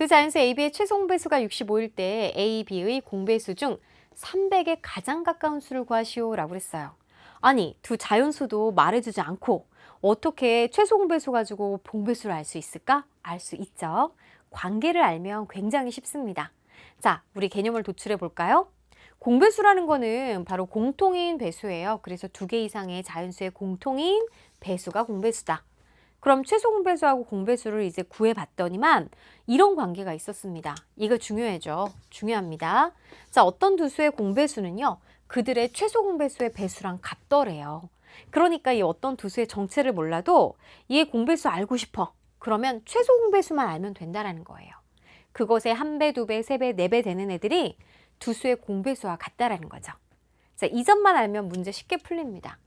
두 자연수 A, B의 최소 공배수가 65일 때 A, B의 공배수 중 300에 가장 가까운 수를 구하시오라고 했어요. 아니, 두 자연수도 말해주지 않고 어떻게 최소 공배수 가지고 봉배수를 알 수 있을까? 알 수 있죠. 관계를 알면 굉장히 쉽습니다. 자, 우리 개념을 도출해 볼까요? 공배수라는 거는 바로 공통인 배수예요. 그래서 두 개 이상의 자연수의 공통인 배수가 공배수다. 그럼 최소 공배수하고 공배수를 이제 구해봤더니만 이런 관계가 있었습니다. 이거 중요해죠. 중요합니다. 자, 어떤 두 수의 공배수는요. 그들의 최소 공배수의 배수랑 같더래요. 그러니까 이 어떤 두 수의 정체를 몰라도 이의 공배수 알고 싶어. 그러면 최소 공배수만 알면 된다라는 거예요. 그것의 한 배, 두 배, 세 배, 네 배 되는 애들이 두 수의 공배수와 같다라는 거죠. 자, 이 점만 알면 문제 쉽게 풀립니다.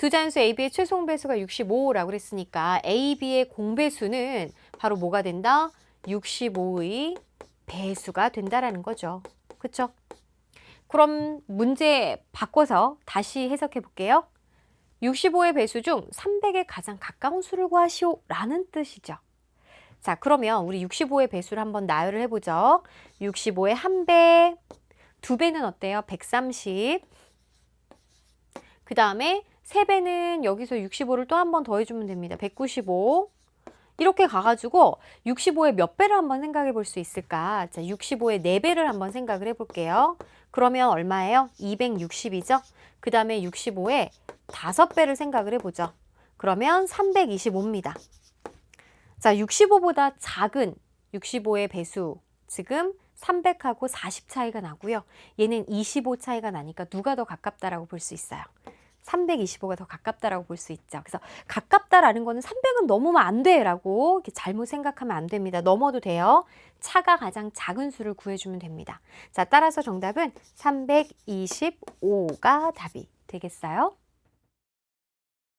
두 자연수 AB의 최소 공배수가 65라고 그랬으니까 AB의 공배수는 바로 뭐가 된다? 65의 배수가 된다라는 거죠. 그렇죠? 그럼 문제 바꿔서 다시 해석해 볼게요. 65의 배수 중 300에 가장 가까운 수를 구하시오 라는 뜻이죠. 자, 그러면 우리 65의 배수를 한번 나열을 해보죠. 65의 한 배, 두 배는 어때요? 130. 그 다음에 세 배는 여기서 65를 또 한 번 더해주면 됩니다. 195. 이렇게 가가지고 65의 몇 배를 한번 생각해 볼 수 있을까? 자, 65의 네배를 한번 생각을 해 볼게요. 그러면 얼마예요? 260이죠? 그 다음에 65의 다섯 배를 생각을 해보죠. 그러면 325입니다. 자, 65보다 작은 65의 배수. 지금 300하고 40 차이가 나고요. 얘는 25 차이가 나니까 누가 더 가깝다라고 볼 수 있어요. 325가 더 가깝다라고 볼 수 있죠. 그래서 가깝다라는 거는 300은 넘으면 안 돼라고 잘못 생각하면 안 됩니다. 넘어도 돼요. 차가 가장 작은 수를 구해주면 됩니다. 자, 따라서 정답은 325가 답이 되겠어요.